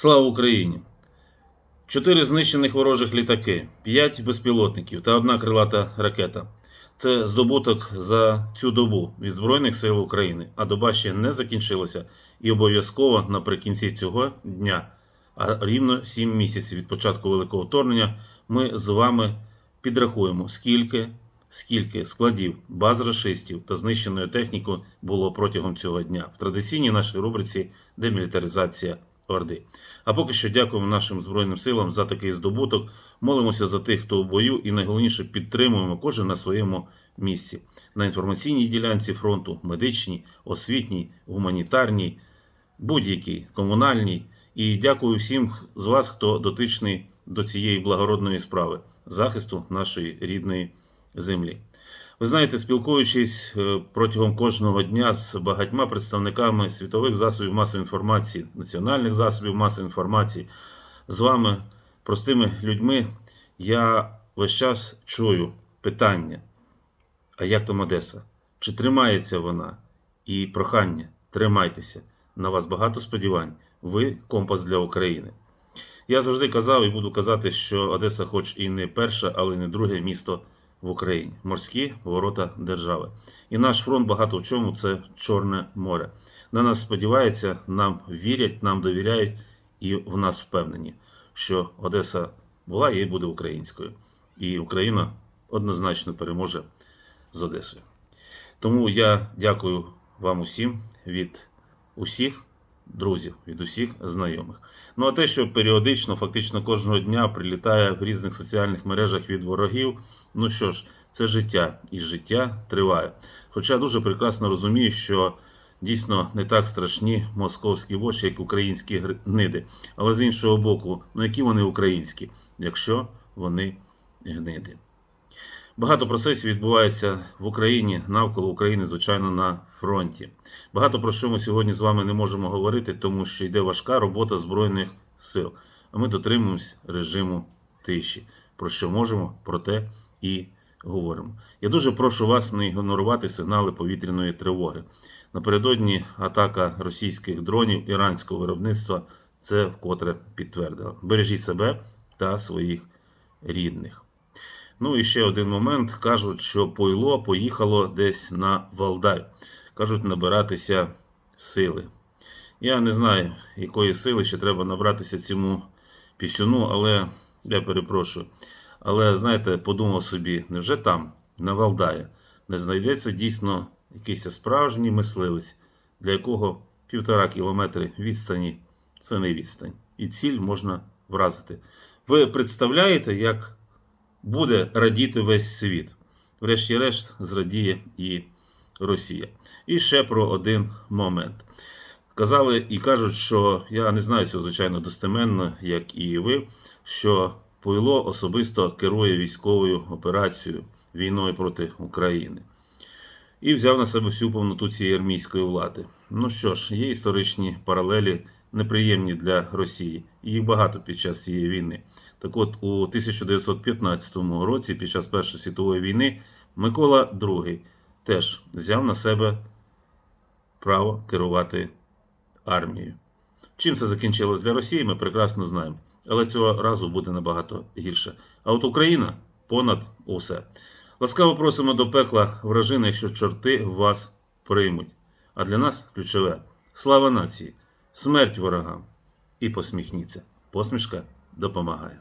Слава Україні! Чотири знищених ворожих літаки, п'ять безпілотників та одна крилата ракета. Це здобуток за цю добу від Збройних сил України. А доба ще не закінчилася. І обов'язково наприкінці цього дня, а рівно 7 місяців від початку великого вторгнення, ми з вами підрахуємо, скільки, скільки складів, баз рашистів та знищеної техніки було протягом цього дня в традиційній нашій рубриці демілітаризація Орди. А поки що дякуємо нашим Збройним силам за такий здобуток. Молимося за тих, хто у бою, і найголовніше підтримуємо кожен на своєму місці на інформаційній ділянці фронту, медичній, освітній, гуманітарній, будь-якій, комунальній. І дякую всім з вас, хто дотичний до цієї благородної справи захисту нашої рідної землі. Ви знаєте, спілкуючись е, протягом кожного дня з багатьма представниками світових засобів масової інформації, національних засобів масової інформації, з вами, простими людьми, я весь час чую питання: а як там Одеса? Чи тримається вона? І прохання, тримайтеся. На вас багато сподівань. Ви компас для України. Я завжди казав і буду казати, що Одеса, хоч і не перше, але й не друге місто в Україні морські ворота держави. І наш фронт багато в чому це Чорне море. На нас сподіваються, нам вірять, нам довіряють і в нас впевнені, що Одеса була і буде українською. І Україна однозначно переможе з Одесою. Тому я дякую вам усім від усіх друзів, від усіх знайомих. Ну а те, що періодично, фактично кожного дня прилітає в різних соціальних мережах від ворогів. Ну що ж, це життя, і життя триває. Хоча дуже прекрасно розумію, що дійсно не так страшні московські воші, як українські гниди. Але з іншого боку, ну які вони українські, якщо вони гниди. Багато процесів відбувається в Україні навколо України, звичайно, на фронті. Багато про що ми сьогодні з вами не можемо говорити, тому що йде важка робота Збройних сил. А ми дотримуємось режиму тиші. Про що можемо, про те і говоримо. Я дуже прошу вас не ігнорувати сигнали повітряної тривоги. Напередодні атака російських дронів іранського виробництва це вкотре підтвердила. Бережіть себе та своїх рідних. Ну і ще один момент. Кажуть, що пойло поїхало десь на Валдай. Кажуть, набиратися сили. Я не знаю, якої сили ще треба набратися цьому пісюну, але я перепрошую. Але знаєте, подумав собі, невже там, на Валдаї, не знайдеться дійсно якийсь справжній мисливець, для якого півтора кілометри відстані це не відстань. І ціль можна вразити. Ви представляєте, як буде радіти весь світ. Врешті-решт, зрадіє і Росія. І ще про один момент. Казали і кажуть, що я не знаю цього, звичайно, достеменно, як і ви, що Пуйло особисто керує військовою операцією війною проти України. І взяв на себе всю повноту цієї армійської влади. Ну що ж, є історичні паралелі неприємні для Росії. Їх багато під час цієї війни. Так от, у 1915 році, під час Першої світової війни, Микола II теж взяв на себе право керувати армією. Чим це закінчилось для Росії, ми прекрасно знаємо. Але цього разу буде набагато гірше. А от Україна понад усе. Ласкаво просимо до пекла вражини, якщо чорти вас приймуть. А для нас ключове слава нації, смерть ворогам і посміхніться. Посмішка допомагає.